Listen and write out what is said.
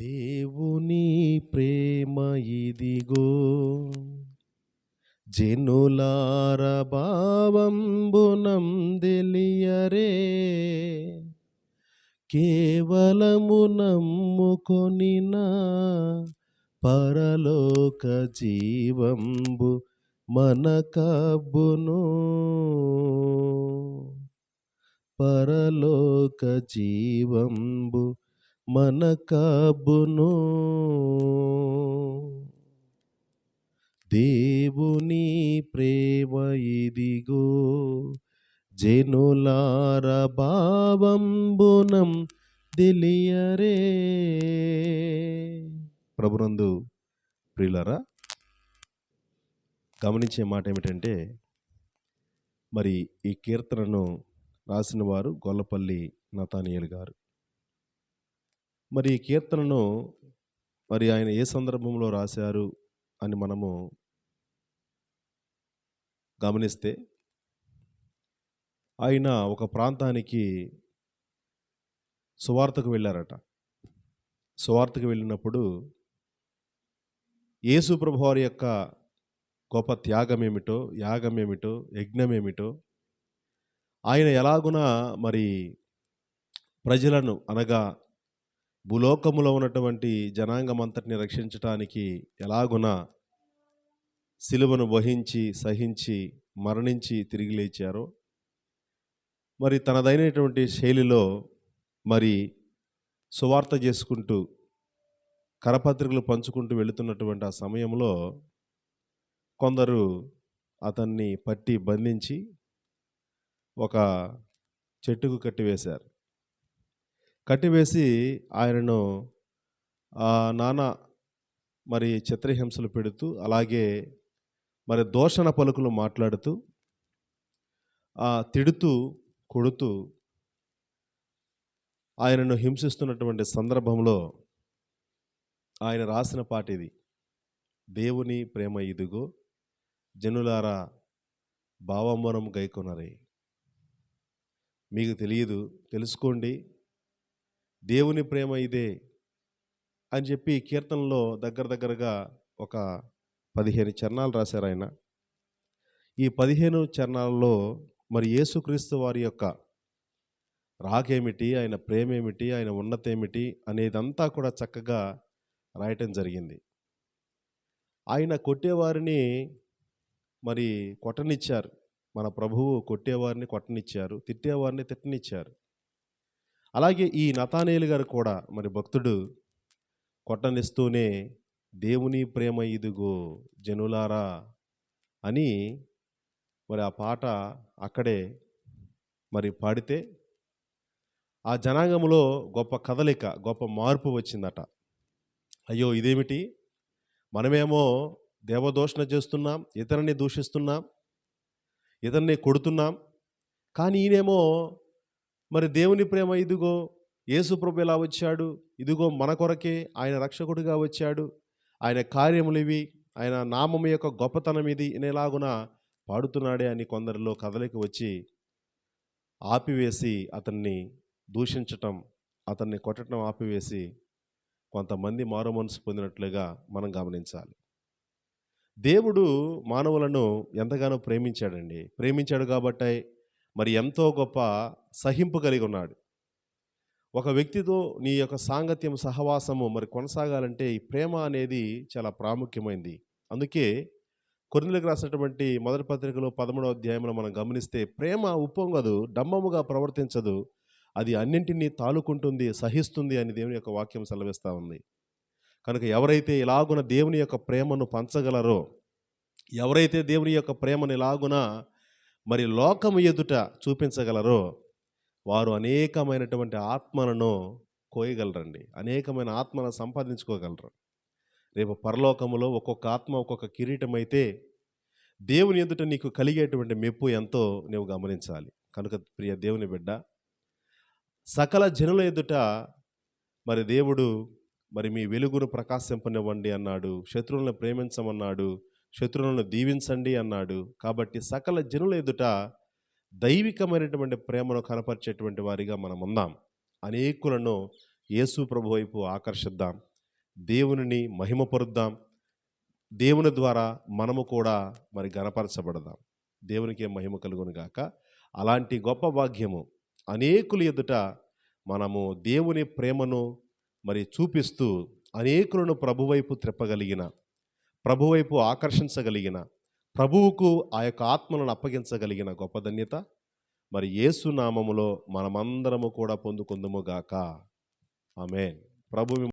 దేవుని ప్రేమ ఇదిగో. జనులార భావంబునం తెలియరే కేవలము నమ్ముకొనిన పరలోక జీవంబు మన కబ్బును పరలోక జీవంబు మన కాబును దేవుని ప్రేమ ఇదిగో జనులార భావంబునం తెలియరే. ప్రభునందు ప్రియులరా గమనించే మాట ఏమిటంటే మరి ఈ కీర్తనను రాసిన వారు గొల్లపల్లి నతానియల్ గారు. మరి ఈ కీర్తనను మరి ఆయన ఏ సందర్భంలో రాశారు అని మనము గమనిస్తే ఆయన ఒక ప్రాంతానికి సువార్తకు వెళ్ళారట. సువార్తకు వెళ్ళినప్పుడు యేసు ప్రభువారి యొక్క గొప్ప త్యాగం ఏమిటో యాగం ఏమిటో యజ్ఞం ఏమిటో ఆయన ఎలాగున మరి ప్రజలను అనగా భూలోకములో ఉన్నటువంటి జనాంగం అంతటిని రక్షించటానికి ఎలాగున సిలువను వహించి సహించి మరణించి తిరిగి లేచారో మరి తనదైనటువంటి శైలిలో మరి సువార్త చేసుకుంటూ కరపత్రికలు పంచుకుంటూ వెళుతున్నటువంటి ఆ సమయంలో కొందరు అతన్ని పట్టి బంధించి ఒక చెట్టుకు కట్టివేశారు. కట్టివేసి ఆయనను ఆ నాన్న మరి చిత్రహింసలు పెడుతూ అలాగే మరి దోషణ పలుకులు మాట్లాడుతూ ఆ తిడుతూ కొడుతూ ఆయనను హింసిస్తున్నటువంటి సందర్భంలో ఆయన రాసిన పాట ఇది దేవుని ప్రేమ ఇదిగో జనులారా భావమనం గైకొనరే మీకు తెలియదు తెలుసుకోండి దేవుని ప్రేమ ఇదే అని చెప్పి కీర్తనలో దగ్గర దగ్గరగా ఒక పదిహేను చరణాలు రాశారు ఆయన. ఈ పదిహేను చరణాలలో మరి యేసుక్రీస్తు వారి యొక్క రాకేమిటి ఆయన ప్రేమేమిటి ఆయన ఉన్నతేమిటి అనేదంతా కూడా చక్కగా రాయటం జరిగింది. ఆయన కొట్టేవారిని మరి కొట్టనిచ్చారు. మన ప్రభువు కొట్టేవారిని కొట్టనిచ్చారు తిట్టేవారిని తిట్టనిచ్చారు. అలాగే ఈ నతానేలు గారు కూడా మరి భక్తుడు కొట్టనిస్తూనే దేవుని ప్రేమ ఇదిగో జనులారా అని మరి ఆ పాట అక్కడే మరి పాడితే ఆ జనాంగంలో గొప్ప కదలిక గొప్ప మార్పు వచ్చిందట. అయ్యో! ఇదేమిటి? మనమేమో దేవదోషణ చేస్తున్నాం ఇతరుని దూషిస్తున్నాం ఇతరుని కొడుతున్నాం కానీ ఈయనేమో మరి దేవుని ప్రేమ ఇదిగో యేసుప్రభు ఎలా వచ్చాడు? ఇదిగో మన కొరకే ఆయన రక్షకుడిగా వచ్చాడు. ఆయన కార్యములు ఇవి ఆయన నామము యొక్క గొప్పతనం ఇది ఇనేలాగున పాడుతున్నాడే అని కొందరిలో కదలికి వచ్చి ఆపివేసి అతన్ని దూషించటం అతన్ని కొట్టడం ఆపివేసి కొంతమంది మారు మనసు పొందినట్లుగా మనం గమనించాలి. దేవుడు మానవులను ఎంతగానో ప్రేమించాడండి. ప్రేమించాడు కాబట్టే మరి ఎంతో గొప్ప సహింపు కలిగి ఉన్నాడు. ఒక వ్యక్తితో నీ యొక్క సాంగత్యం సహవాసము మరి కొనసాగాలంటే ఈ ప్రేమ అనేది చాలా ప్రాముఖ్యమైంది. అందుకే కొరిందులకు రాసినటువంటి మొదటి పత్రికలో పదమూడో అధ్యాయంలో మనం గమనిస్తే ప్రేమ ఉప్పొంగదు డమ్మముగా ప్రవర్తించదు అది అన్నింటినీ తాలుకుంటుంది సహిస్తుంది అని దేవుని యొక్క వాక్యం సెలవిస్తూ ఉంది. కనుక ఎవరైతే ఇలాగున దేవుని యొక్క ప్రేమను పంచగలరో ఎవరైతే దేవుని యొక్క ప్రేమను ఇలాగున మరి లోకము ఎదుట చూపించగలరో వారు అనేకమైనటువంటి ఆత్మలను కోయగలరండి. అనేకమైన ఆత్మను సంపాదించుకోగలరు. రేపు పరలోకములో ఒక్కొక్క ఆత్మ ఒక్కొక్క కిరీటం అయితే దేవుని ఎదుట నీకు కలిగేటువంటి మెప్పు ఎంతో నీవు గమనించాలి. కనుక ప్రియ దేవుని బిడ్డ సకల జనుల ఎదుట మరి దేవుడు మరి మీ వెలుగును ప్రకాశింపనివ్వండి అన్నాడు శత్రువులను ప్రేమించమన్నాడు శత్రువులను దీవించండి అన్నాడు. కాబట్టి సకల జనుల ఎదుట దైవికమైనటువంటి ప్రేమను కనపరిచేటువంటి వారిగా మనం ఉందాం. అనేకులను యేసు ప్రభు వైపు ఆకర్షిద్దాం. దేవునిని మహిమపరుద్దాం. దేవుని ద్వారా మనము కూడా మరి గనపరచబడదాం దేవునికి మహిమ కలుగును గాక. అలాంటి గొప్ప భాగ్యము అనేకులు ఎదుట మనము దేవుని ప్రేమను మరి చూపిస్తూ అనేకులను ప్రభువైపు త్రిప్పగలిగిన ప్రభువైపు ఆకర్షించగలిగిన ప్రభువుకు ఆ యొక్క ఆత్మలను అప్పగించగలిగిన గొప్ప ధన్యత. మరి యేసు నామములో మనమందరము కూడా పొందుకుందుము గాక. ఆమె ప్రభు